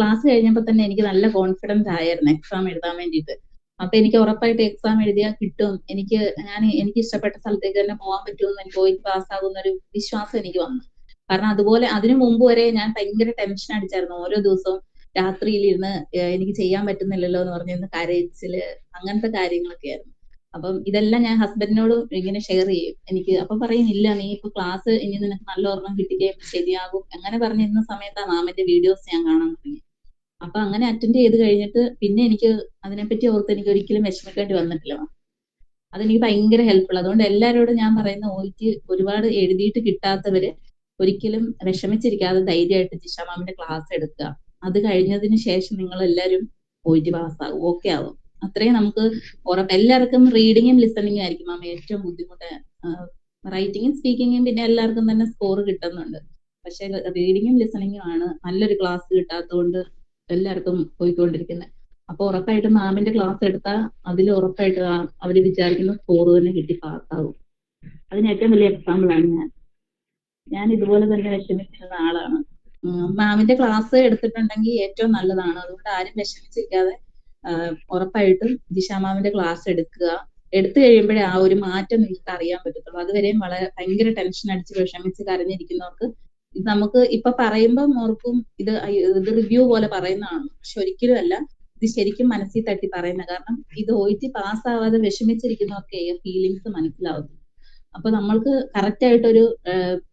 Class കഴിഞ്ഞപ്പോൾ തന്നെ എനിക്ക് നല്ല കോൺഫിഡൻസ് ആയിരുന്നു എക്സാം എഴുതാൻ വേണ്ടിയിട്ട്. അപ്പൊ എനിക്ക് ഉറപ്പായിട്ട് എക്സാം എഴുതിയാൽ കിട്ടും. എനിക്ക് ഞാൻ എനിക്ക് ഇഷ്ടപ്പെട്ട സ്ഥലത്തേക്ക് തന്നെ പോകാൻ പറ്റുമെന്ന് എനിക്ക് പോയി പാസ്സാകുന്ന ഒരു വിശ്വാസം എനിക്ക് വന്നു. കാരണം അതുപോലെ അതിനു മുമ്പ് വരെ ഞാൻ ഭയങ്കര ടെൻഷൻ അടിച്ചായിരുന്നു. ഓരോ ദിവസവും രാത്രിയിൽ ഇരുന്ന് എനിക്ക് ചെയ്യാൻ പറ്റുന്നില്ലല്ലോ എന്ന് പറഞ്ഞിരുന്നു കരച്ചിൽ അങ്ങനത്തെ കാര്യങ്ങളൊക്കെ ആയിരുന്നു. അപ്പം ഇതെല്ലാം ഞാൻ ഹസ്ബൻഡിനോട് ഇങ്ങനെ ഷെയർ ചെയ്യും. എനിക്ക് അപ്പൊ പറയുന്നില്ല നീ ഇപ്പൊ ക്ലാസ് ഇനി നിനക്ക് നല്ല ഓർമ്മ കിട്ടുകയും ശരിയാകും. അങ്ങനെ പറഞ്ഞിരുന്ന സമയത്താണ് മാമന്റെ വീഡിയോസ് ഞാൻ കാണാൻ തുടങ്ങി അപ്പൊ അങ്ങനെ അറ്റൻഡ് ചെയ്ത് കഴിഞ്ഞിട്ട് പിന്നെ എനിക്ക് അതിനെപ്പറ്റി ഓർത്ത് എനിക്ക് ഒരിക്കലും വിഷമിക്കേണ്ടി വന്നിട്ടില്ല. അതെനിക്ക് ഭയങ്കര ഹെൽപ്ഫുൾ അതുകൊണ്ട് എല്ലാവരോടും ഞാൻ പറയുന്ന ഓയിക്ക് ഒരുപാട് എഴുതിയിട്ട് കിട്ടാത്തവര് ഒരിക്കലും വിഷമിച്ചിരിക്കാതെ ധൈര്യമായിട്ട് ജിഷാമാമിന്റെ ക്ലാസ് എടുക്കുക. അത് കഴിഞ്ഞതിന് ശേഷം നിങ്ങൾ എല്ലാവരും പോയിട്ട് പാസ്സാകും ഓക്കെ ആവും. അത്രയും നമുക്ക് ഉറപ്പ് എല്ലാവർക്കും റീഡിങ്ങും ലിസണിങ്ങും ആയിരിക്കും മാം. ഏറ്റവും ബുദ്ധിമുട്ട് റൈറ്റിങ്ങും സ്പീക്കിങ്ങും പിന്നെ എല്ലാവർക്കും തന്നെ സ്കോർ കിട്ടുന്നുണ്ട്. പക്ഷെ റീഡിങ്ങും ലിസണിങ്ങും ആണ്. നല്ലൊരു ക്ലാസ് കിട്ടാത്തതുകൊണ്ട് എല്ലാവർക്കും പോയിക്കൊണ്ടിരിക്കുന്നത് അപ്പൊ ഉറപ്പായിട്ടും മാമിന്റെ ക്ലാസ് എടുത്താൽ അതിൽ ഉറപ്പായിട്ട് അവർ വിചാരിക്കുന്ന സ്കോർ തന്നെ കിട്ടി പാസ്സാകും അതിന് ഏറ്റവും വലിയ എക്സാമ്പിൾ ആണ് ഞാൻ. ഞാൻ ഇതുപോലെ തന്നെ വിഷമിച്ചിരുന്ന ആളാണ്. മാമിന്റെ ക്ലാസ് എടുത്തിട്ടുണ്ടെങ്കിൽ ഏറ്റവും നല്ലതാണ്. അതുകൊണ്ട് ആരും വിഷമിച്ചിരിക്കാതെ ഉറപ്പായിട്ടും ജിഷ മാമിന്റെ ക്ലാസ് എടുക്കുക. എടുത്തു കഴിയുമ്പോഴേ ആ ഒരു മാറ്റം നിങ്ങൾക്ക് അറിയാൻ പറ്റത്തുള്ളൂ. അതുവരെയും വളരെ ഭയങ്കര ടെൻഷൻ അടിച്ച് വിഷമിച്ച് കരഞ്ഞിരിക്കുന്നവർക്ക് നമുക്ക് ഇപ്പൊ പറയുമ്പോൾ ഓർക്കും ഇത് ഇത് റിവ്യൂ പോലെ പറയുന്നതാണ്. പക്ഷെ ഒരിക്കലും അല്ല. ഇത് ശരിക്കും മനസ്സിൽ തട്ടി പറയുന്ന കാരണം ഇത് ഒയിറ്റി പാസ്സാവാതെ വിഷമിച്ചിരിക്കുന്നവർക്ക് ഫീലിങ്സ് മനസ്സിലാവും അപ്പൊ നമ്മൾക്ക് കറക്റ്റ് ആയിട്ടൊരു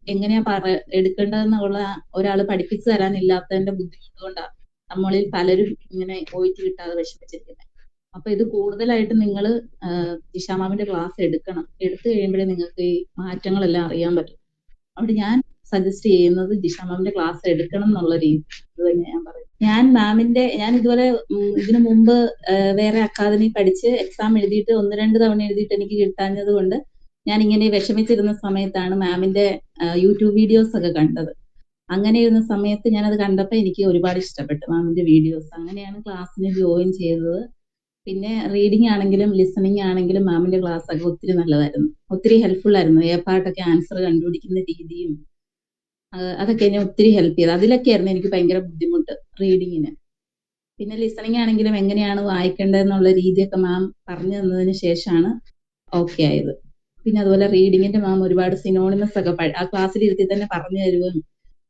എങ്ങനെയാ പറ എടുക്കേണ്ടതെന്നുള്ള ഒരാൾ പഠിപ്പിച്ചു തരാനില്ലാത്തതിന്റെ ബുദ്ധിമുട്ട് കൊണ്ടാണ് നമ്മളിൽ പലരും ഇങ്ങനെ ഒയിറ്റ് കിട്ടാതെ വിഷമിച്ചിരിക്കുന്നത് അപ്പൊ ഇത് കൂടുതലായിട്ട് നിങ്ങൾ ജിഷാമാമിന്റെ ക്ലാസ് എടുക്കണം. എടുത്തു കഴിയുമ്പോഴേ നിങ്ങൾക്ക് ഈ മാറ്റങ്ങളെല്ലാം അറിയാൻ പറ്റും. അവിടെ ഞാൻ സജസ്റ്റ് ചെയ്യുന്നത് ജിഷ മാമിന്റെ ക്ലാസ് എടുക്കണം എന്നുള്ള രീതി. തന്നെ ഞാൻ പറയും ഞാൻ മാമിന്റെ ഞാൻ ഇതുപോലെ ഇതിനു മുമ്പ് വേറെ അക്കാദമി പഠിച്ച് എക്സാം എഴുതിയിട്ട് ഒന്ന് രണ്ട് തവണ എഴുതിയിട്ട് എനിക്ക് കിട്ടാഞ്ഞത് കൊണ്ട് ഞാൻ ഇങ്ങനെ വിഷമിച്ചിരുന്ന സമയത്താണ് മാമിന്റെ യൂട്യൂബ് വീഡിയോസ് ഒക്കെ കണ്ടത്. അങ്ങനെ ഇരുന്ന സമയത്ത് ഞാനത് കണ്ടപ്പോൾ എനിക്ക് ഒരുപാട് ഇഷ്ടപ്പെട്ടു മാമിന്റെ വീഡിയോസ് അങ്ങനെയാണ് ക്ലാസ്സിന് ജോയിൻ ചെയ്തത്. പിന്നെ റീഡിംഗ് ആണെങ്കിലും ലിസണിങ് ആണെങ്കിലും മാമിന്റെ ക്ലാസ് ഒക്കെ ഒത്തിരി നല്ലതായിരുന്നു. ഒത്തിരി ഹെൽപ്ഫുൾ ആയിരുന്നു. ഏ പാട്ടൊക്കെ ആൻസർ കണ്ടുപിടിക്കുന്ന രീതിയും അതൊക്കെ എന്നെ ഒത്തിരി ഹെൽപ്പ് ചെയ്തു. അതിലൊക്കെയായിരുന്നു എനിക്ക് ഭയങ്കര ബുദ്ധിമുട്ട് റീഡിങ്ങിന് പിന്നെ ലിസണിങ് ആണെങ്കിലും എങ്ങനെയാണ് വായിക്കേണ്ടതെന്നുള്ള രീതിയൊക്കെ മാം പറഞ്ഞു തന്നതിന് ശേഷമാണ് ഓക്കെ ആയത്. പിന്നെ അതുപോലെ റീഡിങ്ങിന്റെ മാം ഒരുപാട് സിനോണിമസ് ഒക്കെ ആ ക്ലാസ്സിൽ ഇരുത്തി തന്നെ പറഞ്ഞു തരുകയും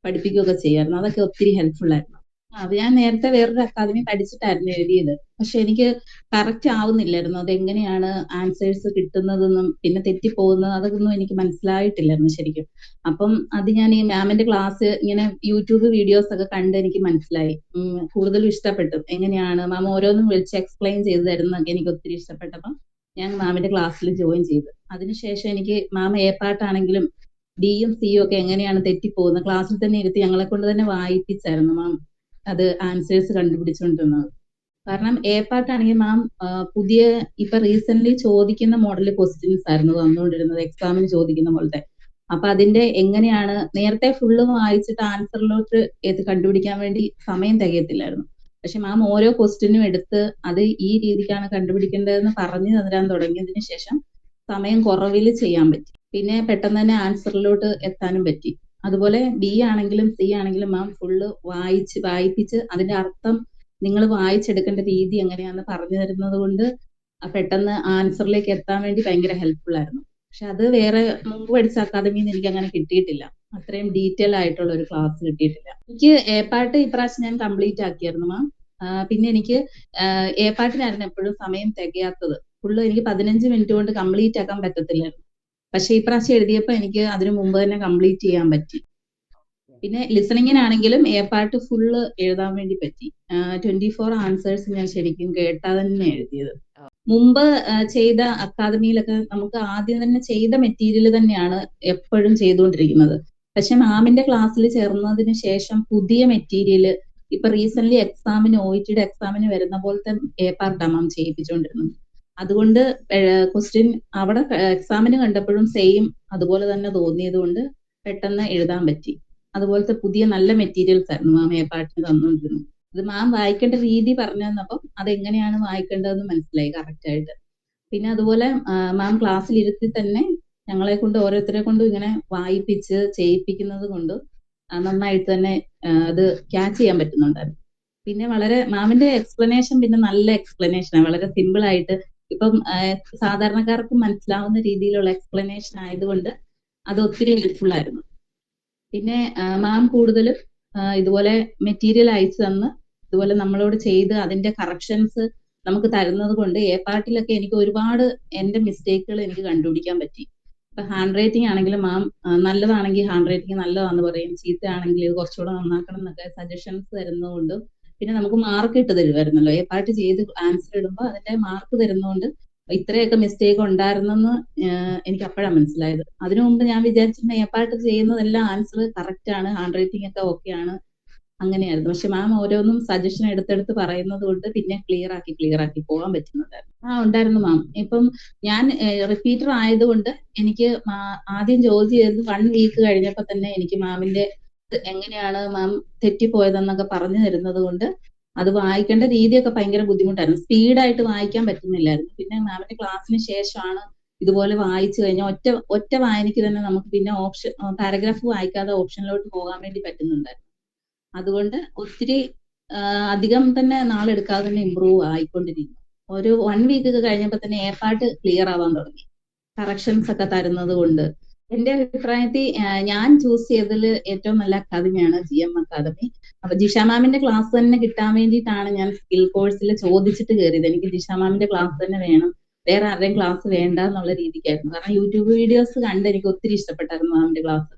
പഠിപ്പിക്കുകയൊക്കെ ചെയ്യായിരുന്നു അതൊക്കെ ഒത്തിരി ഹെൽപ്ഫുൾ ആയിരുന്നു. അത് ഞാൻ നേരത്തെ വേറൊരു അക്കാദമി പഠിച്ചിട്ടായിരുന്നു എഴുതിയത്. പക്ഷെ എനിക്ക് കറക്റ്റ് ആവുന്നില്ലായിരുന്നു. അത് എങ്ങനെയാണ് ആൻസേഴ്സ് കിട്ടുന്നതെന്നും പിന്നെ തെറ്റിപ്പോകുന്നത് അതൊന്നും എനിക്ക് മനസ്സിലായിട്ടില്ലായിരുന്നു ശരിക്കും. അപ്പം അത് ഞാൻ ഈ മാമിന്റെ ക്ലാസ് ഇങ്ങനെ യൂട്യൂബ് വീഡിയോസ് ഒക്കെ കണ്ട് എനിക്ക് മനസ്സിലായി. കൂടുതലും ഇഷ്ടപ്പെട്ടു. എങ്ങനെയാണ്? മാം ഓരോന്നും വിളിച്ച് എക്സ്പ്ലെയിൻ ചെയ്തു തരുന്നൊക്കെ എനിക്ക് ഒത്തിരി ഇഷ്ടപ്പെട്ടപ്പം ഞാൻ മാമിന്റെ ക്ലാസ്സിൽ ജോയിൻ ചെയ്തു. അതിനുശേഷം എനിക്ക് മാം എ പാട്ടാണെങ്കിലും ഡിയും സിയും ഒക്കെ എങ്ങനെയാണ് തെറ്റിപ്പോകുന്നത്? ക്ലാസ്സിൽ തന്നെ ഇരുത്തി ഞങ്ങളെ കൊണ്ട് തന്നെ വായിപ്പിച്ചായിരുന്നു മാം അത് ആൻസേഴ്സ് കണ്ടുപിടിച്ചുകൊണ്ടിരുന്നത് കാരണം എ പാർട്ട് ആണെങ്കിൽ മാം പുതിയ ഇപ്പൊ റീസെന്റ് ചോദിക്കുന്ന മോഡൽ ക്വസ്റ്റ്യൻസ് ആയിരുന്നു തന്നുകൊണ്ടിരുന്നത് എക്സാമിന് ചോദിക്കുന്ന പോലത്തെ. അപ്പൊ അതിന്റെ എങ്ങനെയാണ് നേരത്തെ ഫുള്ള് വായിച്ചിട്ട് ആൻസറിലോട്ട് ഏത് കണ്ടുപിടിക്കാൻ വേണ്ടി സമയം തികയത്തില്ലായിരുന്നു. പക്ഷെ മാം ഓരോ ക്വസ്റ്റ്യനും എടുത്ത് അത് ഈ രീതിക്കാണ് കണ്ടുപിടിക്കേണ്ടതെന്ന് പറഞ്ഞു തരാൻ തുടങ്ങിയതിന് ശേഷം സമയം കുറവിൽ ചെയ്യാൻ പറ്റി. പിന്നെ പെട്ടെന്ന് തന്നെ ആൻസറിലോട്ട് എത്താനും പറ്റി. അതുപോലെ ബി ആണെങ്കിലും സി ആണെങ്കിലും മാം ഫുള്ള് വായിച്ച് വായിപ്പിച്ച് അതിന്റെ അർത്ഥം നിങ്ങൾ വായിച്ചെടുക്കേണ്ട രീതി എങ്ങനെയാണെന്ന് പറഞ്ഞു തരുന്നത് കൊണ്ട് പെട്ടെന്ന് ആൻസറിലേക്ക് എത്താൻ വേണ്ടി ഭയങ്കര ഹെൽപ്ഫുൾ ആയിരുന്നു. പക്ഷെ അത് വേറെ മുമ്പ് പഠിച്ച അക്കാദമിയിൽ നിന്ന് എനിക്ക് അങ്ങനെ കിട്ടിയിട്ടില്ല. അത്രയും ഡീറ്റെയിൽ ആയിട്ടുള്ള ഒരു ക്ലാസ് കിട്ടിയിട്ടില്ല. എനിക്ക് എ പാട്ട് ഇപ്രാവശ്യം ഞാൻ കംപ്ലീറ്റ് ആക്കിയായിരുന്നു മാം പിന്നെ എനിക്ക് എ പാട്ടിനായിരുന്നു എപ്പോഴും സമയം തികയാത്തത്. ഫുള്ള് എനിക്ക് പതിനഞ്ച് മിനിറ്റ് കൊണ്ട് കംപ്ലീറ്റ് ആക്കാൻ പറ്റത്തില്ലായിരുന്നു. പക്ഷെ ഈ പ്രാവശ്യം എഴുതിയപ്പോൾ എനിക്ക് അതിനു മുമ്പ് തന്നെ കംപ്ലീറ്റ് ചെയ്യാൻ പറ്റി. പിന്നെ ലിസണിങ്ങിനാണെങ്കിലും എ പാർട്ട് ഫുള്ള് എഴുതാൻ വേണ്ടി പറ്റി. ട്വന്റി ഫോർ ആൻസേഴ്സ് ഞാൻ ശരിക്കും കേട്ടാ തന്നെ എഴുതിയത്. മുമ്പ് ചെയ്ത അക്കാദമിയിലൊക്കെ നമുക്ക് ആദ്യം തന്നെ ചെയ്ത മെറ്റീരിയൽ തന്നെയാണ് എപ്പോഴും ചെയ്തുകൊണ്ടിരിക്കുന്നത്. പക്ഷെ മാമിന്റെ ക്ലാസ്സിൽ ചേർന്നതിന് ശേഷം പുതിയ മെറ്റീരിയൽ ഇപ്പൊ റീസെന്റ് എക്സാമിന് ഒ ടിയുടെ എക്സാമിന് വരുന്ന പോലത്തെ എ പാർട്ടാണ് മാം ചെയ്യിപ്പിച്ചുകൊണ്ടിരുന്നത്. അതുകൊണ്ട് ക്വസ്റ്റ്യൻ അവിടെ എക്സാമിന് കണ്ടപ്പോഴും സെയിം അതുപോലെ തന്നെ തോന്നിയത് കൊണ്ട് പെട്ടെന്ന് എഴുതാൻ പറ്റി. അതുപോലത്തെ പുതിയ നല്ല മെറ്റീരിയൽസ് ആയിരുന്നു മാം എ പാട്ടിന് തന്നുകൊണ്ടിരുന്നു ഇത് മാം വായിക്കേണ്ട രീതി പറഞ്ഞു തന്നപ്പം അതെങ്ങനെയാണ് വായിക്കേണ്ടതെന്ന് മനസ്സിലായി കറക്റ്റ് ആയിട്ട്. പിന്നെ അതുപോലെ മാം ക്ലാസ്സിൽ ഇരുത്തി തന്നെ ഞങ്ങളെ കൊണ്ട് ഓരോരുത്തരെ കൊണ്ടും ഇങ്ങനെ വായിപ്പിച്ച് ചെയ്യിപ്പിക്കുന്നത് കൊണ്ട് നന്നായിട്ട് തന്നെ അത് ക്യാച്ച് ചെയ്യാൻ പറ്റുന്നുണ്ടായിരുന്നു. പിന്നെ വളരെ മാമിന്റെ എക്സ്പ്ലനേഷൻ പിന്നെ നല്ല എക്സ്പ്ലനേഷനാണ് വളരെ സിമ്പിൾ ആയിട്ട് ഇപ്പം സാധാരണക്കാർക്ക് മനസ്സിലാവുന്ന രീതിയിലുള്ള എക്സ്പ്ലനേഷൻ ആയതുകൊണ്ട് അത് ഒത്തിരി ഹെൽപ്ഫുൾ ആയിരുന്നു. പിന്നെ മാം കൂടുതലും ഇതുപോലെ മെറ്റീരിയൽ അയച്ചു തന്ന് ഇതുപോലെ നമ്മളോട് ചെയ്ത് അതിന്റെ കറക്ഷൻസ് നമുക്ക് തരുന്നത് കൊണ്ട് എ പാർട്ടിലൊക്കെ എനിക്ക് ഒരുപാട് എന്റെ മിസ്റ്റേക്കുകൾ എനിക്ക് കണ്ടുപിടിക്കാൻ പറ്റി. ഇപ്പൊ ഹാൻഡ് റൈറ്റിംഗ് ആണെങ്കിലും മാം നല്ലതാണെങ്കിൽ ഹാൻഡ് റൈറ്റിംഗ് നല്ലതാണെന്ന് പറയും. ചീത്തയാണെങ്കിൽ ഇത് കുറച്ചുകൂടെ നന്നാക്കണം എന്നൊക്കെ സജഷൻസ് തരുന്നതുകൊണ്ട് പിന്നെ നമുക്ക് മാർക്ക് ഇട്ട് തരുമായിരുന്നല്ലോ എ പാർട്ട് ചെയ്ത് ആൻസർ ഇടുമ്പോൾ അതിന്റെ മാർക്ക് തരുന്നതുകൊണ്ട് ഇത്രയൊക്കെ മിസ്റ്റേക്ക് ഉണ്ടായിരുന്നെന്ന് എനിക്ക് അപ്പോഴാണ് മനസ്സിലായത്. അതിനു മുമ്പ് ഞാൻ വിചാരിച്ചിരുന്ന എ പാർട്ട് ചെയ്യുന്നതെല്ലാം ആൻസർ കറക്റ്റ് ആണ് ഹാൻഡ് റൈറ്റിംഗ് ഒക്കെ ഓക്കെ ആണ് അങ്ങനെയായിരുന്നു. പക്ഷെ മാം ഓരോന്നും സജഷൻ എടുത്തെടുത്ത് പറയുന്നത് കൊണ്ട് പിന്നെ ക്ലിയർ ആക്കി ക്ലിയർ ആക്കി പോകാൻ പറ്റുന്നുണ്ടായിരുന്നു. ആ ഉണ്ടായിരുന്നു മാം ഇപ്പം ഞാൻ റിപ്പീറ്റർ ആയതുകൊണ്ട് എനിക്ക് ആദ്യം ജോലി ചെയ്തത് വൺ വീക്ക് കഴിഞ്ഞപ്പോൾ തന്നെ എനിക്ക് മാമിന്റെ എങ്ങനെയാണ് മാം തെറ്റിപ്പോയതെന്നൊക്കെ പറഞ്ഞു തരുന്നത് കൊണ്ട് അത് വായിക്കേണ്ട രീതിയൊക്കെ ഭയങ്കര ബുദ്ധിമുട്ടായിരുന്നു. സ്പീഡായിട്ട് വായിക്കാൻ പറ്റുന്നില്ലായിരുന്നു. പിന്നെ മാമിന്റെ ക്ലാസ്സിന് ശേഷമാണ് ഇതുപോലെ വായിച്ചു കഴിഞ്ഞാൽ ഒറ്റ ഒറ്റ വായനയ്ക്ക് തന്നെ നമുക്ക് പിന്നെ ഓപ്ഷൻ പാരഗ്രാഫ് വായിക്കാതെ ഓപ്ഷനിലോട്ട് പോകാൻ വേണ്ടി പറ്റുന്നുണ്ടായിരുന്നു. അതുകൊണ്ട് ഒത്തിരി അധികം തന്നെ നാളെടുക്കാതെ തന്നെ ഇമ്പ്രൂവ് ആയിക്കൊണ്ടിരിക്കുന്നു. ഒരു വൺ വീക്ക് കഴിഞ്ഞപ്പോൾ തന്നെ എ പാർട്ട് ക്ലിയർ ആവാൻ തുടങ്ങി. കറക്ഷൻസ് ഒക്കെ തരുന്നത് കൊണ്ട് എന്റെ അഭിപ്രായത്തിൽ ഞാൻ ചൂസ് ചെയ്തതിൽ ഏറ്റവും നല്ല അക്കാദമിയാണ് ജി എം അക്കാദമി അപ്പൊ ജിഷ മാമിന്റെ ക്ലാസ് തന്നെ കിട്ടാൻ വേണ്ടിയിട്ടാണ് ഞാൻ സ്കിൽ കോഴ്സിൽ ചോദിച്ചിട്ട് കയറിയത് എനിക്ക് ജിഷ മാമിന്റെ ക്ലാസ് തന്നെ വേണം. വേറെ ആരുടെയും ക്ലാസ് വേണ്ട എന്നുള്ള രീതിക്കായിരുന്നു. കാരണം യൂട്യൂബ് വീഡിയോസ് കണ്ട് എനിക്ക് ഒത്തിരി ഇഷ്ടപ്പെട്ടായിരുന്നു മാമിന്റെ ക്ലാസ്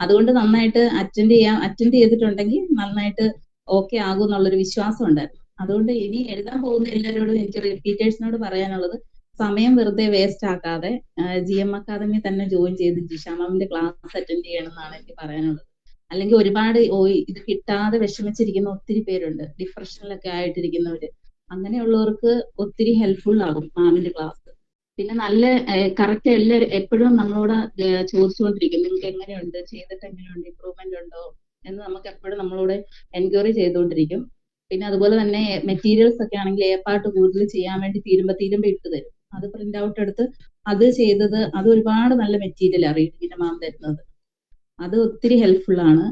അതുകൊണ്ട് നന്നായിട്ട് അറ്റൻഡ് ചെയ്യാം. അറ്റൻഡ് ചെയ്തിട്ടുണ്ടെങ്കിൽ നന്നായിട്ട് ഓക്കെ ആകും എന്നുള്ളൊരു വിശ്വാസം ഉണ്ടായിരുന്നു. അതുകൊണ്ട് ഇനി എഴുതാൻ പോകുന്ന എല്ലാവരോടും എനിക്ക് റിപ്പീറ്റേഴ്സിനോട് പറയാനുള്ളത് സമയം വെറുതെ വേസ്റ്റ് ആക്കാതെ ജി എം അക്കാദമി തന്നെ ജോയിൻ ചെയ്ത് ജിഷാമാമിന്റെ ക്ലാസ് അറ്റൻഡ് ചെയ്യണം എന്നാണ് എനിക്ക് പറയാനുള്ളത്. അല്ലെങ്കിൽ ഒരുപാട് ഇത് കിട്ടാതെ വിഷമിച്ചിരിക്കുന്ന ഒത്തിരി പേരുണ്ട്. ഡിപ്രഷനിലൊക്കെ ആയിട്ടിരിക്കുന്നവര്. അങ്ങനെയുള്ളവർക്ക് ഒത്തിരി ഹെൽപ്ഫുൾ ആകും മാമിന്റെ ക്ലാസ് പിന്നെ നല്ല കറക്റ്റ് എല്ലാ എപ്പോഴും നമ്മളോട് ചോദിച്ചുകൊണ്ടിരിക്കും നിങ്ങൾക്ക് എങ്ങനെയുണ്ട്? ചെയ്തിട്ട് എങ്ങനെയുണ്ട്? ഇമ്പ്രൂവ്മെന്റ് ഉണ്ടോ? എന്ന് നമുക്ക് എപ്പോഴും നമ്മളോട് എൻക്വയറി ചെയ്തുകൊണ്ടിരിക്കും. പിന്നെ അതുപോലെ തന്നെ മെറ്റീരിയൽസ് ഒക്കെ ആണെങ്കിൽ എ പാർട്ട് കൂടുതൽ ചെയ്യാൻ വേണ്ടി തീരുമ്പോ തീരുമ്പോ ഇട്ട് തരും. അത് പ്രിന്റ് ഔട്ട് എടുത്ത് അത് ചെയ്തത് അത് ഒരുപാട് നല്ല മെറ്റീരിയലാണ് റീഡിങ്ങിന്റെ മാം തരുന്നത്. അത് ഒത്തിരി ഹെൽപ്ഫുൾ ആണ്.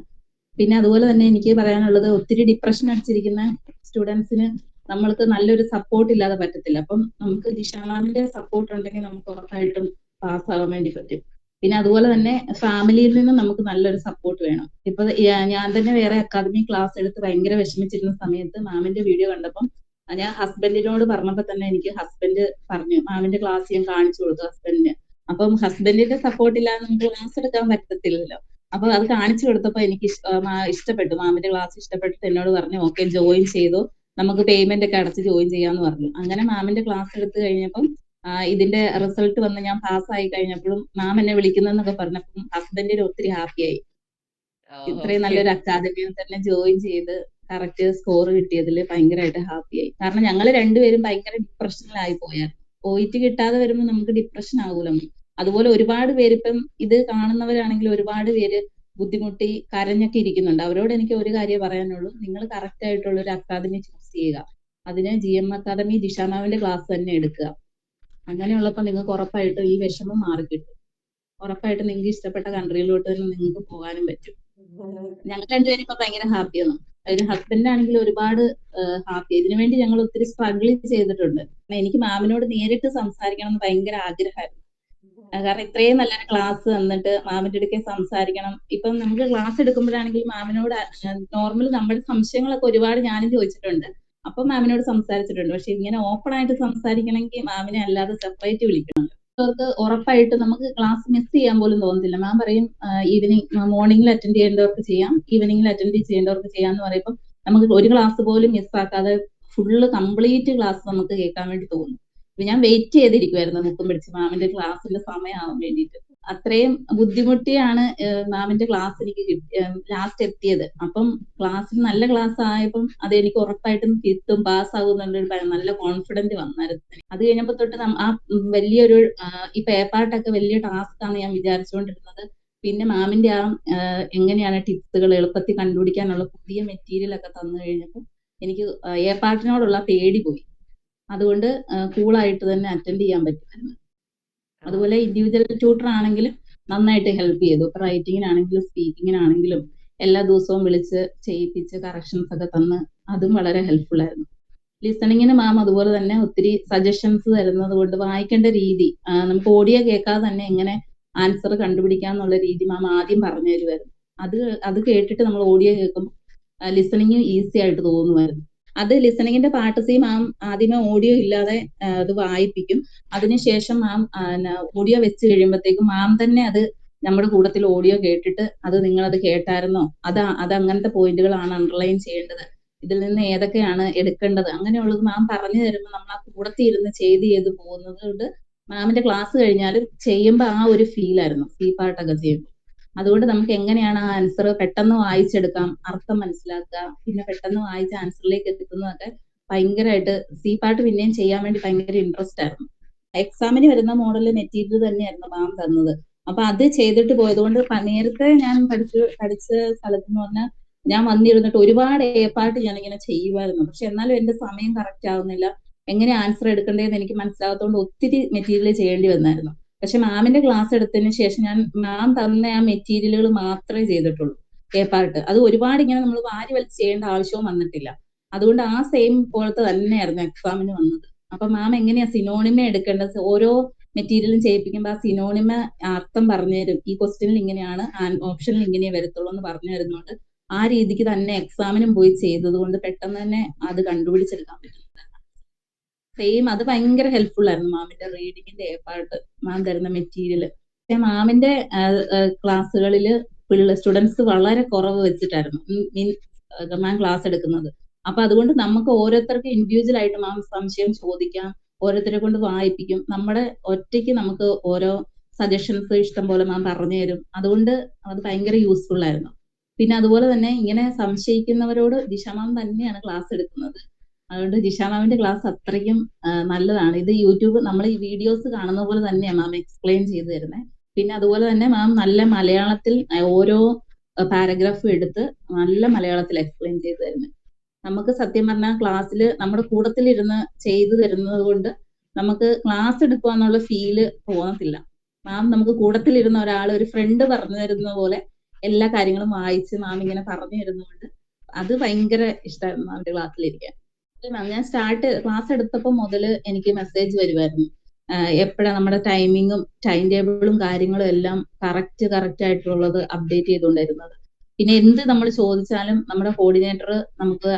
പിന്നെ അതുപോലെ തന്നെ എനിക്ക് പറയാനുള്ളത് ഒത്തിരി ഡിപ്രഷൻ അടിച്ചിരിക്കുന്ന സ്റ്റുഡൻസിന് നമ്മൾക്ക് നല്ലൊരു സപ്പോർട്ട് ഇല്ലാതെ പറ്റത്തില്ല. അപ്പം നമുക്ക് ദിശാമാമിന്റെ സപ്പോർട്ട് ഉണ്ടെങ്കിൽ നമുക്ക് ഉറപ്പായിട്ടും പാസ് ആവാൻ വേണ്ടി പറ്റും. പിന്നെ അതുപോലെ തന്നെ ഫാമിലിയിൽ നിന്ന് നമുക്ക് നല്ലൊരു സപ്പോർട്ട് വേണം. ഇപ്പൊ ഞാൻ തന്നെ വേറെ അക്കാദമി ക്ലാസ് എടുത്ത് ഭയങ്കര വിഷമിച്ചിരുന്ന സമയത്ത് മാമിന്റെ വീഡിയോ കണ്ടപ്പം ഞാൻ ഹസ്ബൻഡിനോട് പറഞ്ഞപ്പോ തന്നെ എനിക്ക് ഹസ്ബൻഡ് പറഞ്ഞു മാമിന്റെ ക്ലാസ് ഞാൻ കാണിച്ചു കൊടുത്തു ഹസ്ബൻഡിന്. അപ്പം ഹസ്ബൻഡിന്റെ സപ്പോർട്ട് ഇല്ലാതെ നമുക്ക് ക്ലാസ് എടുക്കാൻ പറ്റത്തില്ലല്ലോ. അപ്പൊ അത് കാണിച്ചു കൊടുത്തപ്പോ എനിക്ക് ഇഷ്ടപ്പെട്ടു. മാമിന്റെ ക്ലാസ് ഇഷ്ടപ്പെട്ടിട്ട് എന്നോട് പറഞ്ഞു ഓക്കെ ജോയിൻ ചെയ്തു. നമുക്ക് പേയ്മെന്റ് ഒക്കെ അടച്ച് ജോയിൻ ചെയ്യാന്ന് പറഞ്ഞു. അങ്ങനെ മാമിന്റെ ക്ലാസ് എടുത്ത് കഴിഞ്ഞപ്പം ഇതിന്റെ റിസൾട്ട് വന്ന് ഞാൻ പാസ് ആയി കഴിഞ്ഞപ്പോഴും മാം എന്നെ വിളിക്കുന്നൊക്കെ പറഞ്ഞപ്പം ഹസ്ബൻഡിന് ഒത്തിരി ഹാപ്പിയായി ഇത്രയും നല്ലൊരു അക്കാദമിയിൽ തന്നെ ജോയിൻ ചെയ്ത് കറക്റ്റ് സ്കോർ കിട്ടിയതിൽ ഭയങ്കരമായിട്ട് ഹാപ്പിയായി കാരണം ഞങ്ങൾ രണ്ടുപേരും ഭയങ്കര ഡിപ്രഷനിലായി പോയാൽ പോയിട്ട് കിട്ടാതെ വരുമ്പോൾ നമുക്ക് ഡിപ്രഷൻ ആകൂലോ അതുപോലെ ഒരുപാട് പേര് ഇപ്പം ഇത് കാണുന്നവരാണെങ്കിൽ ഒരുപാട് പേര് ബുദ്ധിമുട്ടി കരഞ്ഞൊക്കെ ഇരിക്കുന്നുണ്ട്. അവരോട് എനിക്ക് ഒരു കാര്യം പറയാനുള്ളൂ. നിങ്ങൾ കറക്റ്റ് ആയിട്ടുള്ള ഒരു അക്കാദമി ചൂസ് ചെയ്യുക. അതിന് ജി എം അക്കാദമി ജിഷാമാവിന്റെ ക്ലാസ് തന്നെ എടുക്കുക. അങ്ങനെയുള്ളപ്പോൾ നിങ്ങൾക്ക് ഉറപ്പായിട്ടും ഈ വിഷമം മാറി കിട്ടും. ഉറപ്പായിട്ടും നിങ്ങൾക്ക് ഇഷ്ടപ്പെട്ട കൺട്രിയിലോട്ട് തന്നെ നിങ്ങൾക്ക് പോകാനും പറ്റും. ഞങ്ങൾ രണ്ടുപേരും ഇപ്പൊ ഭയങ്കര ഹാപ്പിയാണ് അതിന് ഹസ്ബൻഡ് ആണെങ്കിൽ ഒരുപാട് ഹാപ്പി ഇതിനു വേണ്ടി ഞങ്ങൾ ഒത്തിരി സ്ട്രഗിൾ ചെയ്തിട്ടുണ്ട്. എനിക്ക് മാമിനോട് നേരിട്ട് സംസാരിക്കണം എന്ന് ഭയങ്കര ആഗ്രഹമായിരുന്നു. കാരണം ഇത്രയും നല്ലൊരു ക്ലാസ് തന്നിട്ട് മാമിന്റെ അടുക്കെ സംസാരിക്കണം. ഇപ്പം നമുക്ക് ക്ലാസ് എടുക്കുമ്പോഴാണെങ്കിൽ മാമിനോട് നോർമൽ നമ്മുടെ സംശയങ്ങളൊക്കെ ഒരുപാട് ഞാനും ചോദിച്ചിട്ടുണ്ട്. അപ്പൊ മാമിനോട് സംസാരിച്ചിട്ടുണ്ട്. പക്ഷെ ഇങ്ങനെ ഓപ്പൺ ആയിട്ട് സംസാരിക്കണമെങ്കിൽ മാമിനെ അല്ലാതെ സെപ്പറേറ്റ് വിളിക്കണം അവർക്ക് ഉറപ്പായിട്ട് നമുക്ക് ക്ലാസ് മിസ് ചെയ്യാൻ പോലും തോന്നത്തില്ല. മാം പറയും ഈവനിങ് മോർണിംഗിൽ അറ്റൻഡ് ചെയ്യേണ്ടവർക്ക് ചെയ്യാം ഈവനിങ്ങിൽ അറ്റൻഡ് ചെയ്യേണ്ടവർക്ക് ചെയ്യാം എന്ന് പറയുമ്പോൾ നമുക്ക് ഒരു ക്ലാസ് പോലും മിസ്സാക്കാതെ ഫുള്ള് കംപ്ലീറ്റ് ക്ലാസ് നമുക്ക് കേൾക്കാൻ വേണ്ടി തോന്നും. ഞാൻ വെയിറ്റ് ചെയ്തിരിക്കുമായിരുന്നു ബുക്കും പിടിച്ച് മാമിന്റെ ക്ലാസ്സിന്റെ സമയമാവാൻ വേണ്ടിയിട്ട്. അത്രയും ബുദ്ധിമുട്ടിയാണ് മാമിന്റെ ക്ലാസ് എനിക്ക് ലാസ്റ്റ് എത്തിയത്. അപ്പം ക്ലാസ്സിൽ നല്ല ക്ലാസ് ആയപ്പം അത് എനിക്ക് ഉറപ്പായിട്ടും കിട്ടും പാസ് ആകും എന്നുള്ളൊരു നല്ല കോൺഫിഡന്റ് വന്നായിരുന്നു. അത് കഴിഞ്ഞപ്പോ തൊട്ട് ആ വലിയൊരു ഈ പേപ്പാർട്ടൊക്കെ വലിയ ടാസ്ക് ആണ് ഞാൻ വിചാരിച്ചുകൊണ്ടിരുന്നത് പിന്നെ മാമിന്റെ ആ എങ്ങനെയാണ് ടിപ്സുകൾ എളുപ്പത്തിൽ കണ്ടുപിടിക്കാനുള്ള പുതിയ മെറ്റീരിയൽ ഒക്കെ തന്നു കഴിഞ്ഞപ്പോൾ എനിക്ക് എ പാർട്ടിനോടുള്ള പേടി പോയി. അതുകൊണ്ട് കൂളായിട്ട് തന്നെ അറ്റൻഡ് ചെയ്യാൻ പറ്റുമായിരുന്നു അതുപോലെ ഇൻഡിവിജ്വൽ ട്യൂട്ടർ ആണെങ്കിലും നന്നായിട്ട് ഹെൽപ്പ് ചെയ്തു. ഇപ്പൊ റൈറ്റിങ്ങിനാണെങ്കിലും സ്പീക്കിങ്ങിനാണെങ്കിലും എല്ലാ ദിവസവും വിളിച്ച് ചെയ്യിപ്പിച്ച് കറക്ഷൻസ് ഒക്കെ തന്ന് അതും വളരെ ഹെൽപ്ഫുൾ ആയിരുന്നു. ലിസണിങ്ങിന് മാം അതുപോലെ തന്നെ ഒത്തിരി സജഷൻസ് തരുന്നത് കൊണ്ട് വായിക്കേണ്ട രീതി നമുക്ക് ഓഡിയോ കേൾക്കാതെ തന്നെ എങ്ങനെ ആൻസർ കണ്ടുപിടിക്കാം എന്നുള്ള രീതി മാം ആദ്യം പറഞ്ഞു തരുമായിരുന്നു അത് അത് കേട്ടിട്ട് നമ്മൾ ഓഡിയോ കേൾക്കുമ്പോൾ ലിസണിങ് ഈസി ആയിട്ട് തോന്നുമായിരുന്നു അത് ലിസണിങ്ങിന്റെ പാർട്ട് സി മാം ആദ്യമേ ഓഡിയോ ഇല്ലാതെ അത് വായിപ്പിക്കും. അതിനുശേഷം മാം ഓഡിയോ വെച്ച് കഴിയുമ്പോഴത്തേക്കും മാം തന്നെ അത് നമ്മുടെ കൂട്ടത്തിൽ ഓഡിയോ കേട്ടിട്ട് അത് നിങ്ങൾ നിങ്ങളത് കേട്ടായിരുന്നോ? അത് അത് അങ്ങനത്തെ പോയിന്റുകളാണ് അണ്ടർലൈൻ ചെയ്യേണ്ടത്. ഇതിൽ നിന്ന് ഏതൊക്കെയാണ് എടുക്കേണ്ടത്? അങ്ങനെയുള്ളത് മാം പറഞ്ഞു തരുമ്പോൾ നമ്മൾ ആ കൂടത്തിൽ ഇരുന്ന് ചെയ്ത് ചെയ്ത് പോകുന്നത് കൊണ്ട് മാമിന്റെ ക്ലാസ് കഴിഞ്ഞാൽ ചെയ്യുമ്പോൾ ആ ഒരു ഫീൽ ആയിരുന്നു. സി പാർട്ടൊക്കെ ചെയ്യുമ്പോൾ അതുകൊണ്ട് നമുക്ക് എങ്ങനെയാണ് ആ ആൻസർ പെട്ടെന്ന് വായിച്ചെടുക്കാം അർത്ഥം മനസ്സിലാക്കുക പിന്നെ പെട്ടെന്ന് വായിച്ച ആൻസറിലേക്ക് എത്തുന്നതൊക്കെ ഭയങ്കരമായിട്ട് സി പാട്ട് പിന്നെയും ചെയ്യാൻ വേണ്ടി ഭയങ്കര ഇൻട്രസ്റ്റ് ആയിരുന്നു. എക്സാമിന് വരുന്ന മോഡൽ മെറ്റീരിയൽ തന്നെയായിരുന്നു മാം തന്നത്. അപ്പൊ അത് ചെയ്തിട്ട് പോയതുകൊണ്ട് കൊണ്ട് നേരത്തെ ഞാൻ പഠിച്ചു പഠിച്ച സ്ഥലത്ത് എന്ന് പറഞ്ഞാൽ ഞാൻ വന്നിരുന്നിട്ട് ഒരുപാട് എ പാർട്ട് ഞാൻ ഇങ്ങനെ ചെയ്യുമായിരുന്നു. പക്ഷെ എന്നാലും എന്റെ സമയം കറക്റ്റ് ആവുന്നില്ല. എങ്ങനെ ആൻസർ എടുക്കേണ്ടതെന്ന് എനിക്ക് മനസ്സിലാകത്തോണ്ട് ഒത്തിരി മെറ്റീരിയൽ ചെയ്യേണ്ടി വന്നായിരുന്നു. പക്ഷെ മാമിന്റെ ക്ലാസ് എടുത്തതിന് ശേഷം ഞാൻ മാം തന്ന ആ മെറ്റീരിയലുകൾ മാത്രമേ ചെയ്തിട്ടുള്ളൂ ഏപ്പാട്ട് അത് ഒരുപാട് ഇങ്ങനെ നമ്മൾ വാരി വലിച്ച് ചെയ്യേണ്ട ആവശ്യവും വന്നിട്ടില്ല. അതുകൊണ്ട് ആ സെയിം പോലത്തെ തന്നെയായിരുന്നു എക്സാമിന് വന്നത്. അപ്പൊ മാം എങ്ങനെയാ സിനോണിമ എടുക്കേണ്ടത്? ഓരോ മെറ്റീരിയലും ചെയ്യിപ്പിക്കുമ്പോൾ ആ സിനോണിമ അർത്ഥം പറഞ്ഞു തരും. ഈ ക്വസ്റ്റ്യനിൽ ഇങ്ങനെയാണ് ഓപ്ഷനിൽ ഇങ്ങനെ വരത്തുള്ളൂ എന്ന് പറഞ്ഞു തരുന്നുണ്ട് ആ രീതിക്ക് തന്നെ എക്സാമിനും പോയി ചെയ്തത് കൊണ്ട് പെട്ടെന്ന് തന്നെ അത് കണ്ടുപിടിച്ചെടുക്കാൻ പറ്റും. സെയിം അത് ഭയങ്കര ഹെൽപ്ഫുൾ ആയിരുന്നു മാമിന്റെ റീഡിങ്ങിന്റെ ഏപ്പാട്ട് മാം തരുന്ന മെറ്റീരിയൽ പക്ഷെ മാമിന്റെ ക്ലാസ്സുകളിൽ പിള്ള സ്റ്റുഡൻസ് വളരെ കുറവ് വെച്ചിട്ടായിരുന്നു. മീൻസ് മാം ക്ലാസ് എടുക്കുന്നത്. അപ്പൊ അതുകൊണ്ട് നമുക്ക് ഓരോരുത്തർക്ക് ഇൻഡിവിജ്വൽ ആയിട്ട് മാം സംശയം ചോദിക്കാം ഓരോരുത്തരെ കൊണ്ട് വായിപ്പിക്കും. നമ്മുടെ ഒറ്റയ്ക്ക് നമുക്ക് ഓരോ സജഷൻസ് ഇഷ്ടം പോലെ മാം പറഞ്ഞു തരും. അതുകൊണ്ട് അത് ഭയങ്കര യൂസ്ഫുൾ ആയിരുന്നു. പിന്നെ അതുപോലെ തന്നെ ഇങ്ങനെ സംശയിക്കുന്നവരോട് ദിശ മാം തന്നെയാണ് ക്ലാസ് എടുക്കുന്നത്. അതുകൊണ്ട് ജിഷ മാമിന്റെ ക്ലാസ് അത്രയ്ക്കും നല്ലതാണ്. ഇത് യൂട്യൂബ് നമ്മൾ ഈ വീഡിയോസ് കാണുന്ന പോലെ തന്നെയാണ് മാം എക്സ്പ്ലെയിൻ ചെയ്തു തരുന്നത് പിന്നെ അതുപോലെ തന്നെ മാം നല്ല മലയാളത്തിൽ ഓരോ പാരഗ്രാഫും എടുത്ത് നല്ല മലയാളത്തിൽ എക്സ്പ്ലെയിൻ ചെയ്തു തരുന്നത് നമുക്ക് സത്യം പറഞ്ഞാൽ ക്ലാസ്സിൽ നമ്മുടെ കൂട്ടത്തിൽ ഇരുന്ന് ചെയ്തു തരുന്നത് കൊണ്ട് നമുക്ക് ക്ലാസ് എടുക്കുക എന്നുള്ള ഫീൽ തോന്നത്തില്ല. മാം നമുക്ക് കൂട്ടത്തിൽ ഇരുന്ന ഒരാൾ ഒരു ഫ്രണ്ട് പറഞ്ഞു തരുന്ന പോലെ എല്ലാ കാര്യങ്ങളും വായിച്ച് മാം ഇങ്ങനെ പറഞ്ഞു തരുന്നതുകൊണ്ട് അത് ഭയങ്കര ഇഷ്ടമായിരുന്നു മാമിന്റെ ക്ലാസ്സിലിരിക്കാൻ. ഞാൻ സ്റ്റാർട്ട് ക്ലാസ് എടുത്തപ്പോൾ മുതൽ എനിക്ക് മെസ്സേജ് വരുമായിരുന്നു എപ്പോഴാ നമ്മുടെ ടൈമിങ്ങും ടൈം ടേബിളും കാര്യങ്ങളും എല്ലാം കറക്റ്റ് കറക്റ്റ് ആയിട്ടുള്ളത് അപ്ഡേറ്റ് ചെയ്തുകൊണ്ടിരുന്നത്. പിന്നെ എന്ത് നമ്മൾ ചോദിച്ചാലും നമ്മുടെ കോർഡിനേറ്റർ നമുക്ക്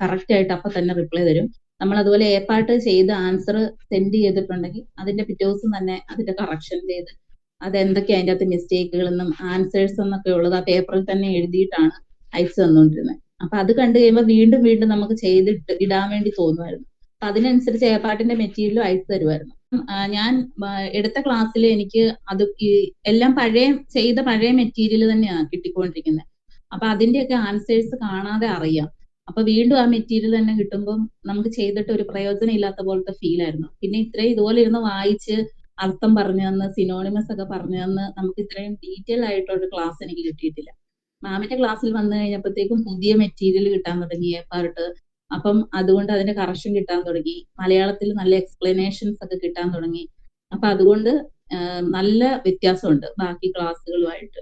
കറക്റ്റ് ആയിട്ട് അപ്പൊ തന്നെ റിപ്ലൈ തരും. നമ്മൾ അതുപോലെ ഏപ്പാട്ട് ചെയ്ത് ആൻസർ സെൻഡ് ചെയ്തിട്ടുണ്ടെങ്കിൽ അതിന്റെ പിറ്റേ ദിവസം തന്നെ അതിന്റെ കറക്ഷൻ ചെയ്ത് അത് എന്തൊക്കെയാ അതിന്റെ അകത്ത് മിസ്റ്റേക്കുകൾ എന്നും ആൻസേഴ്സ് എന്നൊക്കെ ഉള്ളത് ആ പേപ്പറിൽ തന്നെ എഴുതിയിട്ടാണ് അയച്ചു തന്നുകൊണ്ടിരുന്നത് അപ്പൊ അത് കണ്ടു കഴിയുമ്പോൾ വീണ്ടും വീണ്ടും നമുക്ക് ചെയ്തിട്ട് ഇടാൻ വേണ്ടി തോന്നുമായിരുന്നു. അപ്പൊ അതിനനുസരിച്ച് ഏർപ്പാട്ടിന്റെ മെറ്റീരിയലും അയച്ചു തരുമായിരുന്നു. ഞാൻ എടുത്ത ക്ലാസ്സിൽ എനിക്ക് അത് എല്ലാം പഴയ ചെയ്ത പഴയ മെറ്റീരിയൽ തന്നെയാണ് കിട്ടിക്കൊണ്ടിരിക്കുന്നത്. അപ്പൊ അതിന്റെയൊക്കെ ആൻസേഴ്സ് കാണാതെ അറിയാം. അപ്പൊ വീണ്ടും ആ മെറ്റീരിയൽ തന്നെ കിട്ടുമ്പോൾ നമുക്ക് ചെയ്തിട്ട് ഒരു പ്രയോജനം ഇല്ലാത്ത പോലത്തെ ഫീൽ ആയിരുന്നു. പിന്നെ ഇത്രയും ഇതുപോലെ ഇരുന്ന് വായിച്ച് അർത്ഥം പറഞ്ഞു തന്ന് സിനോണിമസ് ഒക്കെ പറഞ്ഞു തന്ന് നമുക്ക് ഇത്രയും ഡീറ്റെയിൽ ആയിട്ടുള്ള ക്ലാസ് എനിക്ക് കിട്ടിയിട്ടില്ല. മാമിന്റെ ക്ലാസ്സിൽ വന്നു കഴിഞ്ഞപ്പോഴത്തേക്കും പുതിയ മെറ്റീരിയൽ കിട്ടാൻ തുടങ്ങി പാർട്ട് അപ്പം അതുകൊണ്ട് അതിന്റെ കറക്ഷൻ കിട്ടാൻ തുടങ്ങി. മലയാളത്തിൽ നല്ല എക്സ്പ്ലനേഷൻസ് ഒക്കെ കിട്ടാൻ തുടങ്ങി. അപ്പൊ അതുകൊണ്ട് നല്ല വ്യത്യാസമുണ്ട് ബാക്കി ക്ലാസ്സുകളുമായിട്ട്.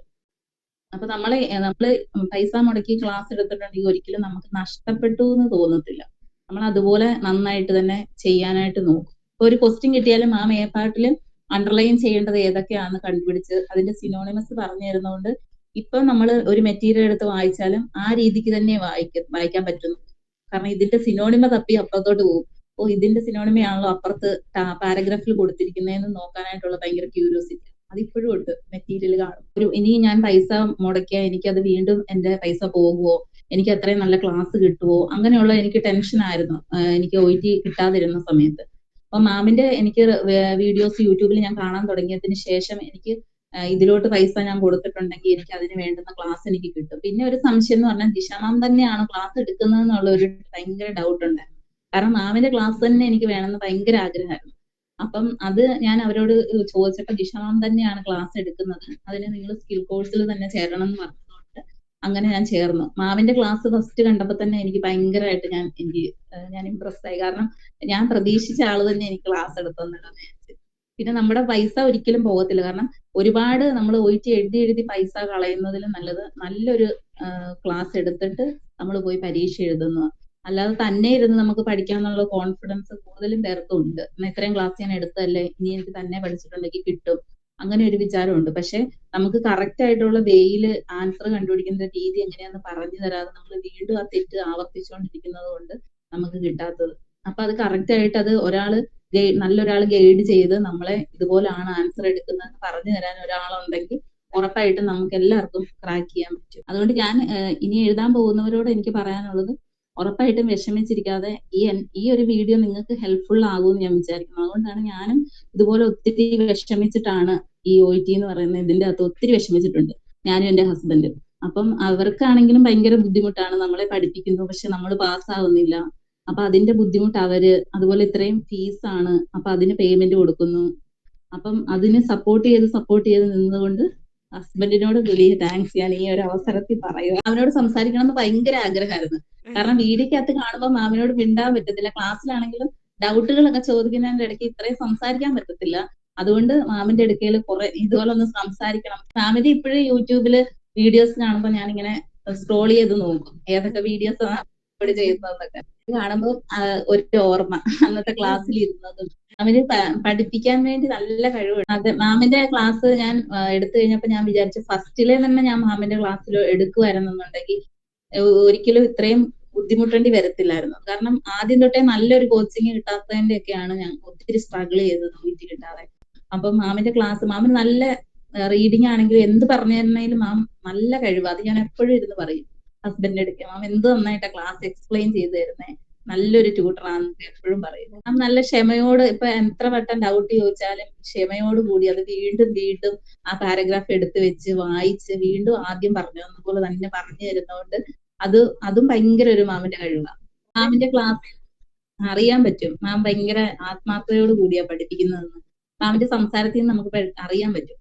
അപ്പൊ നമ്മളെ നമ്മൾ പൈസ മുടക്കി ക്ലാസ് എടുത്തിട്ടുണ്ടെങ്കിൽ ഒരിക്കലും നമുക്ക് നഷ്ടപ്പെട്ടു എന്ന് തോന്നത്തില്ല. നമ്മൾ അതുപോലെ നന്നായിട്ട് തന്നെ ചെയ്യാനായിട്ട് നോക്കും. ഇപ്പൊ ഒരു ക്വസ്റ്റ്യൻ കിട്ടിയാലും ആ പാർട്ടിൽ അണ്ടർലൈൻ ചെയ്യേണ്ടത് ഏതൊക്കെയാണെന്ന് കണ്ടുപിടിച്ച് അതിന്റെ സിനോണിമസ് പറഞ്ഞു തരുന്നതുകൊണ്ട് ഇപ്പൊ നമ്മൾ ഒരു മെറ്റീരിയൽ എടുത്ത് വായിച്ചാലും ആ രീതിക്ക് തന്നെ വായിക്ക വായിക്കാൻ പറ്റുന്നു. കാരണം ഇതിന്റെ സിനോണിമ തപ്പി അപ്പുറത്തോട്ട് പോകും. ഓ ഇതിന്റെ സിനോണിമയാണല്ലോ അപ്പുറത്ത് പാരഗ്രാഫിൽ കൊടുത്തിരിക്കുന്നതെന്ന് നോക്കാനായിട്ടുള്ള ഭയങ്കര ക്യൂരിയോസിറ്റി അതിപ്പോഴും ഉണ്ട് മെറ്റീരിയൽ കാണും. ഒരു ഇനി ഞാൻ പൈസ മുടക്കിയാൽ എനിക്കത് വീണ്ടും എന്റെ പൈസ പോകുമോ എനിക്ക് അത്രയും നല്ല ക്ലാസ് കിട്ടുമോ അങ്ങനെയുള്ള എനിക്ക് ടെൻഷൻ ആയിരുന്നു. എനിക്ക് ഒ ടി കിട്ടാതിരുന്ന സമയത്ത്. അപ്പൊ മാമിന്റെ എനിക്ക് വീഡിയോസ് യൂട്യൂബിൽ ഞാൻ കാണാൻ തുടങ്ങിയതിന് ശേഷം എനിക്ക് ഇതിലോട്ട് പൈസ ഞാൻ കൊടുത്തിട്ടുണ്ടെങ്കിൽ എനിക്ക് അതിന് വേണ്ടുന്ന ക്ലാസ് എനിക്ക് കിട്ടും. പിന്നെ ഒരു സംശയം എന്ന് പറഞ്ഞാൽ ദിശ മാം തന്നെയാണ് ക്ലാസ് എടുക്കുന്നത് എന്നുള്ള ഒരു ഭയങ്കര ഡൗട്ട് ഉണ്ടായിരുന്നു. കാരണം മാമിന്റെ ക്ലാസ് തന്നെ എനിക്ക് വേണമെന്ന് ഭയങ്കര ആഗ്രഹമായിരുന്നു. അപ്പം അത് ഞാൻ അവരോട് ചോദിച്ചപ്പോൾ ദിശ മാം തന്നെയാണ് ക്ലാസ് എടുക്കുന്നത്. അതിന് നിങ്ങൾ സ്കിൽ കോഴ്സിൽ തന്നെ ചേരണം എന്ന് പറഞ്ഞതുകൊണ്ട് അങ്ങനെ ഞാൻ ചേർന്നു. മാമിന്റെ ക്ലാസ് ഫസ്റ്റ് കണ്ടപ്പോൾ തന്നെ എനിക്ക് ഭയങ്കരമായിട്ട് ഞാൻ എനിക്ക് ഞാൻ ഇമ്പ്രസ് ആയി. കാരണം ഞാൻ പ്രതീക്ഷിച്ച ആൾ തന്നെ എനിക്ക് ക്ലാസ് എടുത്തു എടുത്തെന്നുള്ളത് പിന്നെ നമ്മുടെ പൈസ ഒരിക്കലും പോകത്തില്ല. കാരണം ഒരുപാട് നമ്മൾ ഒഴിച്ച് എഴുതി എഴുതി പൈസ കളയുന്നതിലും നല്ലത് നല്ലൊരു ക്ലാസ് എടുത്തിട്ട് നമ്മൾ പോയി പരീക്ഷ എഴുതുന്നു. അല്ലാതെ തന്നെ ഇരുന്ന് നമുക്ക് പഠിക്കാന്നുള്ള കോൺഫിഡൻസ് കൂടുതലും പേർക്കും ഉണ്ട് ഇത്രയും ക്ലാസ് ഞാൻ എടുത്തതല്ലേ? ഇനി എനിക്ക് തന്നെ പഠിച്ചിട്ടുണ്ടെങ്കിൽ കിട്ടും. അങ്ങനെ ഒരു വിചാരമുണ്ട്. പക്ഷെ നമുക്ക് കറക്റ്റ് ആയിട്ടുള്ള വേയിൽ ആൻസർ കണ്ടുപിടിക്കുന്ന രീതി എങ്ങനെയാന്ന് പറഞ്ഞു തരാതെ നമ്മൾ വീണ്ടും ആ തെറ്റ് ആവർത്തിച്ചുകൊണ്ടിരിക്കുന്നത് കൊണ്ട് നമുക്ക് കിട്ടാത്തത്. അപ്പൊ അത് കറക്റ്റ് ആയിട്ട് അത് ഒരാൾ നല്ലൊരാൾ ഗൈഡ് ചെയ്ത് നമ്മളെ ഇതുപോലാണ് ആൻസർ എടുക്കുന്നത് പറഞ്ഞു തരാൻ ഒരാളുണ്ടെങ്കിൽ ഉറപ്പായിട്ടും നമുക്ക് എല്ലാവർക്കും ക്രാക്ക് ചെയ്യാൻ പറ്റും. അതുകൊണ്ട് ഞാൻ ഇനി എഴുതാൻ പോകുന്നവരോട് എനിക്ക് പറയാനുള്ളത് ഉറപ്പായിട്ടും വിഷമിച്ചിരിക്കാതെ ഈ ഈ ഒരു വീഡിയോ നിങ്ങൾക്ക് ഹെൽപ്ഫുൾ ആകുമെന്ന് ഞാൻ വിചാരിക്കുന്നു. അതുകൊണ്ടാണ് ഞാനും ഇതുപോലെ ഒത്തിരി വിഷമിച്ചിട്ടാണ് ഈ ഒ ടി എന്ന് പറയുന്ന ഇതിന്റെ അകത്ത് ഒത്തിരി വിഷമിച്ചിട്ടുണ്ട് ഞാനും എന്റെ ഹസ്ബൻഡും അപ്പം അവർക്കാണെങ്കിലും ഭയങ്കര ബുദ്ധിമുട്ടാണ് നമ്മളെ പഠിപ്പിക്കുന്നു. പക്ഷെ നമ്മൾ പാസ്സാവുന്നില്ല അപ്പൊ അതിന്റെ ബുദ്ധിമുട്ട് അവർ അതുപോലെ ഇത്രയും ഫീസ് ആണ്. അപ്പൊ അതിന് പേയ്മെന്റ് കൊടുക്കുന്നു. അപ്പം അതിന് സപ്പോർട്ട് ചെയ്ത് സപ്പോർട്ട് ചെയ്ത് നിന്നുകൊണ്ട് ഹസ്ബൻഡിനോട് വലിയ താങ്ക്സ് ഞാൻ ഈ ഒരു അവസരത്തിൽ പറയുക. അവനോട് സംസാരിക്കണം എന്ന് ഭയങ്കര ആഗ്രഹമായിരുന്നു. കാരണം വീഡിയോക്കകത്ത് കാണുമ്പോൾ മാമിനോട് മിണ്ടാൻ പറ്റത്തില്ല. ക്ലാസ്സിലാണെങ്കിലും ഡൗട്ടുകളൊക്കെ ചോദിക്കുന്നതിന്റെ ഇടയ്ക്ക് ഇത്രയും സംസാരിക്കാൻ പറ്റത്തില്ല. അതുകൊണ്ട് മാമിന്റെ ഇടയ്ക്കയിൽ കുറെ ഇതുപോലെ ഒന്ന് സംസാരിക്കണം. മാമിന്റെ ഇപ്പോഴും യൂട്യൂബിൽ വീഡിയോസ് കാണുമ്പോൾ ഞാനിങ്ങനെ സ്ക്രോൾ ചെയ്ത് നോക്കും. ഏതൊക്കെ വീഡിയോസ് ആണ് ചെയ്യുന്നതെന്നൊക്കെ കാണുമ്പോൾ ഒരു ഓർമ്മ. അന്നത്തെ ക്ലാസ്സിൽ ഇരുന്നതും. അവർ പഠിപ്പിക്കാൻ വേണ്ടി നല്ല കഴിവുണ്ട് അത് മാമിന്റെ ക്ലാസ് ഞാൻ എടുത്തു കഴിഞ്ഞപ്പോ ഞാൻ വിചാരിച്ചു ഫസ്റ്റിലെ തന്നെ ഞാൻ മാമിന്റെ ക്ലാസ്സിൽ എടുക്കുവായിരുന്നുണ്ടെങ്കിൽ ഒരിക്കലും ഇത്രയും ബുദ്ധിമുട്ടേണ്ടി വരത്തില്ലായിരുന്നു. കാരണം ആദ്യം തൊട്ടേ നല്ലൊരു കോച്ചിങ് കിട്ടാത്തതിന്റെ ഒക്കെയാണ് ഞാൻ ഒത്തിരി സ്ട്രഗിൾ ചെയ്തത് വീട്ടിൽ കിട്ടാതെ. അപ്പം മാമിന്റെ ക്ലാസ് മാമിന് നല്ല റീഡിംഗ് ആണെങ്കിലും എന്ത് പറഞ്ഞു തരുന്നതിലും മാം നല്ല കഴിവ്. അത് ഞാൻ എപ്പോഴും ഇരുന്ന് പറയും. ഹസ്ബൻഡിന്റെ അടുക്ക അവൻ എന്ത് നന്നായിട്ടാ ക്ലാസ് എക്സ്പ്ലെയിൻ ചെയ്തു തരുന്നേ? നല്ലൊരു ട്യൂട്ടറാന്ന് എപ്പോഴും പറയും അവൻ നല്ല ക്ഷമയോട് ഇപ്പൊ എത്ര വട്ടം ഡൗട്ട് ചോദിച്ചാലും ക്ഷമയോട് കൂടി അത് വീണ്ടും വീണ്ടും ആ പാരഗ്രാഫ് എടുത്തു വെച്ച് വായിച്ച് വീണ്ടും ആദ്യം പറഞ്ഞു അതുപോലെ തന്നെ പറഞ്ഞു തരുന്നതുകൊണ്ട് അത് അതും ഭയങ്കര ഒരു മാമിന്റെ കഴിവാണ് മാമിന്റെ ക്ലാസ് അറിയാൻ പറ്റും. മാം ഭയങ്കര ആത്മാർത്ഥതയോട് കൂടിയാ പഠിപ്പിക്കുന്നതെന്ന്. മാമിന്റെ സംസാരത്തിൽ നിന്ന് നമുക്ക് അറിയാൻ പറ്റും.